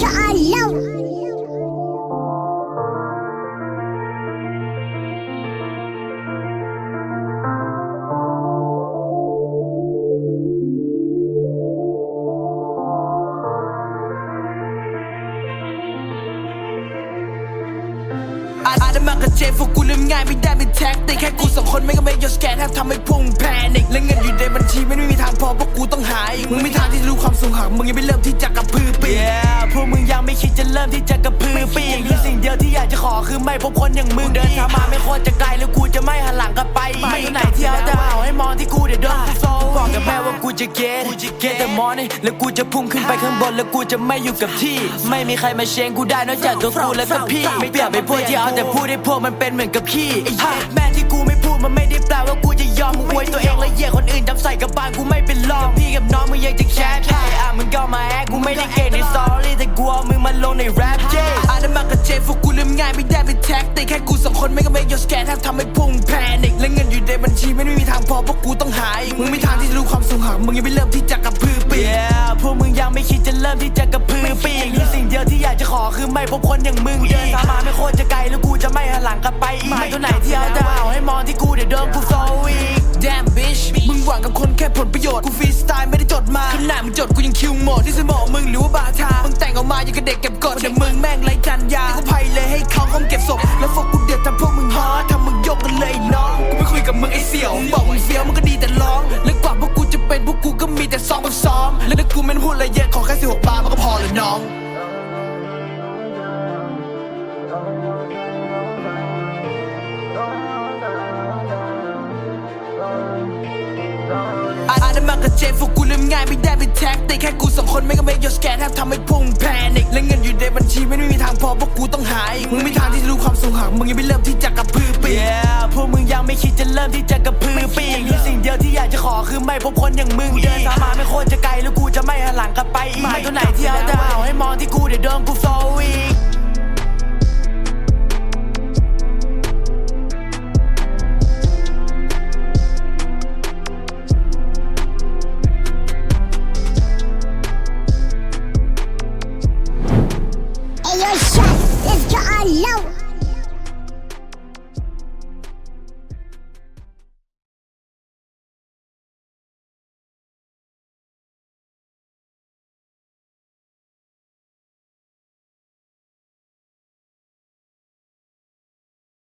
Yo. อาอาดมากกับเจฟกูลืมง่ายไม่ได้เป็นแท็กติกแค่กูสองคนไม่ก็ไม่ยอสแกนแทบทำให้พุ่งแพนิกและเงินอยู่ในบัญชีไม่มีทางพอเพราะกูต้องหาอีกมึงไม่ทางที่จะรู้ความสูงหากมึงยังไม่เริ่มที่จะกระพือปี เริ่มที่จะกระพือปีกคือสิ่งเดียวที่อยากจะขอคือไม่พบคนอย่างมึงเดินทางมาไม่โคตรจะไกลแล้วกูจะไม่หันหลังกลับไปไม่ที่ไหนที่เอาแต่เอาให้มองที่กูเดี๋ยวโดนกูโซ่บอกกับแม่ว่ากูจะเกตเกตแต่มอนี่แล้วกูจะพุ่งขึ้นไปข้างบนแล้วกูจะไม่อยู่กับที่ ไม่มีใครมาเชงกูได้นอกจากตัวกูและกับพี่ ไม่เปรียบไปพวกที่เอาแต่พูดให้พวกมันเป็นเหมือนกับขี้ไอ้เหี้ยแม่ที่กูไม่พูดมันไม่ได้แปลว่ากูจะยอมมึงอวยตัวเองและเหยียดคนอื่นจำใส่กับบ้านกูไม่เป็นรองพี่กับน้องมึงยังจะแคร์ใช่อะมึงก็มาแอคกู มึงมาลงในแรปเย้อาดมากับเจฟกูลืมง่ายไม่ได้เป็นแท็กติกแค่กูสองคนไม่ก็ไม่ยอสแกนแทบทำให้พุ่งแพนิกและเงินอยู่ในบัญชีไม่มีทางพอเพราะกูต้องหาอีกมึงไม่ทางที่จะรู้ความสูงหากมึงยังไม่เริ่มที่จะกระพือปีก yeah, พวกมึงยังไม่คิดจะเริ่มที่จะกระพือปีกคือสิ่งเดียวที่อยากจะขอคือไม่พบคนอย่างมึงเดินทางมาไม่โคตรจะไกลแล้วกูจะไม่หันหลังกลับไปอีกไม่ตัวไหนที่เอาแต่เอาให้มองที่กูเดี๋ยวโดนกูโซอีก Damn bitch มึงหวังกับคนแค่ผลประโยชน์กูฟรีสไตล์ไม่ได้จดมาขนาดมึงจดกูยังคิวหมดที่สมองมึงหรือว่า อาอาดมากับเจฟกูลืมง่ายไม่ได้เป็นแท็กติกแค่กูสองคนไม่ก็ไม่ยอสแกนแทบทำให้พุ่งแพนิกและเงินอยู่ในบัญชีไม่มีทางพอเพราะกูต้องหาอีกมึงไม่ทางที่จะรู้ความสูงหากมึงยังไม่เริ่มที่จะกระพือปีก yeah, พวกมึงยังไม่คิดจะเริ่มที่จะกระพือปีกคือสิ่งเดียวที่อยากจะขอคือไม่พบคนอย่างมึงเดินทางมาไม่โคตรจะไกลแล้วกูจะไม่หันหลังกลับไปอีกไม่ตัวไหนที่เอาแต่เอาให้มองที่กูเดี๋ยวโดนกูโซอีก